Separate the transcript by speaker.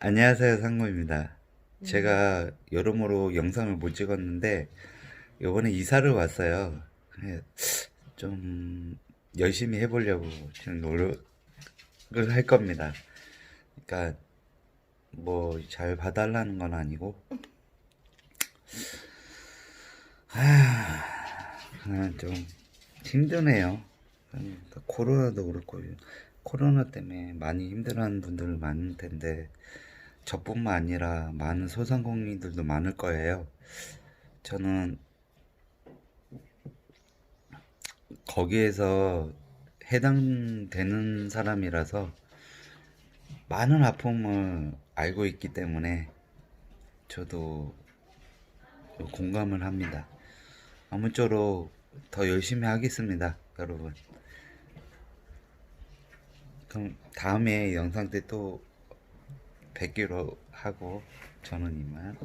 Speaker 1: 안녕하세요, 상무입니다. 제가 여러모로 영상을 못 찍었는데, 요번에 이사를 왔어요. 예, 좀, 열심히 해보려고 지금 노력을 할 겁니다. 그러니까, 뭐, 잘 봐달라는 건 아니고, 하, 그냥 좀 힘드네요. 음, 코로나도 그렇고, 코로나 때문에 많이 힘들어하는 분들 많을 텐데, 저뿐만 아니라 많은 소상공인들도 많을 거예요. 저는 거기에서 해당되는 사람이라서 많은 아픔을 알고 있기 때문에 저도 공감을 합니다. 아무쪼록 더 열심히 하겠습니다, 여러분. 그럼 다음에 영상 때 또 뵙기로 하고 저는 이만